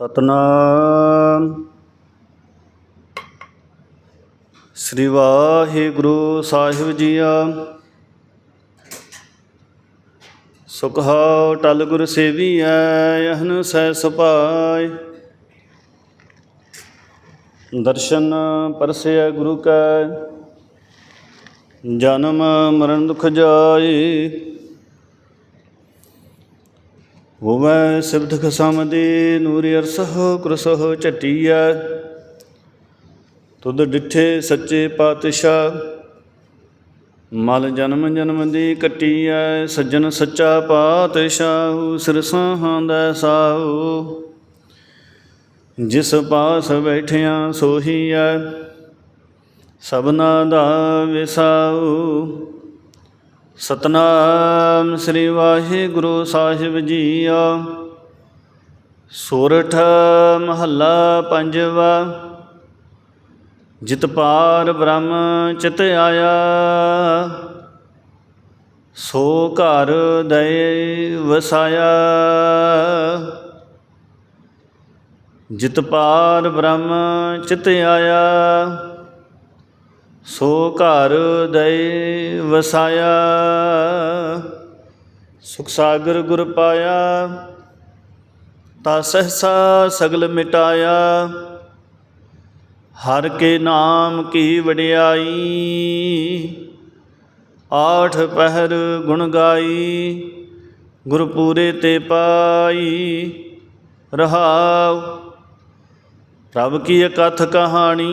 ਸਤਨਾਮ। ਸ੍ਰੀ ਵਾਹਿਗੁਰੂ ਸਾਹਿਬ ਜੀਆ। ਸੁਖਾਉ ਟਲ ਗੁਰ ਸੇਵੀਐ ਯਹਨ ਸਹਿ ਸੁਭਾਇ। ਦਰਸ਼ਨ ਪਰਸੈ ਗੁਰੂ ਕੈ, ਜਨਮ ਮਰਨ ਦੁਖ ਜਾਏ। ਹੋਵੈ ਸਿਬਧ ਖਸਮਦੇ ਨੂਰਿ ਅਰਸਹੁ ਕੁਰਸਹੁ ਝਟੀਐ। ਤੁਧ ਡਿਠੇ ਸੱਚੇ ਪਾਤਸ਼ਾਹ, ਮਲ ਜਨਮ ਜਨਮ ਦੀ ਕਟੀਐ। ਸੱਜਣ ਸੱਚਾ ਪਾਤਸ਼ਾਹ, ਸਿਰ ਦਾ ਸਾਹੂ। ਜਿਸ ਪਾਸ ਬੈਠਿਆ ਸੋਹੀਐ, ਸਭਨਾ ਦਾ ਵਿਸਾਊ ਸਤਨਾਮ ਸ੍ਰੀ ਵਾਹਿਗੁਰੂ ਸਾਹਿਬ ਜੀ ਆ ਸੋਰਠ ਮਹੱਲਾ ਪੰਜਵਾ। ਜਿਤ ਪਾਰ ਬ੍ਰਹਮ ਚਿਤ ਆਇਆ। ਸੋ ਘਰ ਦਇ ਵਸਾਇਆ। ਜਿਤ ਪਾਰ ਬ੍ਰਹਮ ਚਿਤ ਆਇਆ। ਸੋ ਘਰ ਦਇ ਵਸਾਇਆ, ਸੁਖ ਸਾਗਰ ਗੁਰ ਪਾਇਆ, ਤਾ ਸਹਸਾ ਸਗਲ ਮਿਟਾਇਆ। ਹਰ ਕੇ ਨਾਮ ਕੀ ਵਡਿਆਈ, ਆਠ ਪਹਿਰ ਗੁਣ ਗਾਈ ਗੁਰ ਪੂਰੇ ਤੇ ਪਾਈ ਰਹਾਉ। ਪ੍ਰਭ ਕੀ ਅਕਥ ਕਹਾਣੀ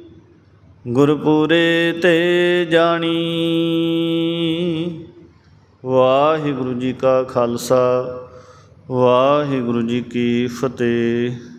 ਗੁਰਪੂਰੇ ਤੇ ਜਾਣੀ। ਵਾਹਿਗੁਰੂ ਜੀ ਕਾ ਖਾਲਸਾ ਵਾਹਿਗੁਰੂ ਜੀ ਕੀ ਫਤਿਹ।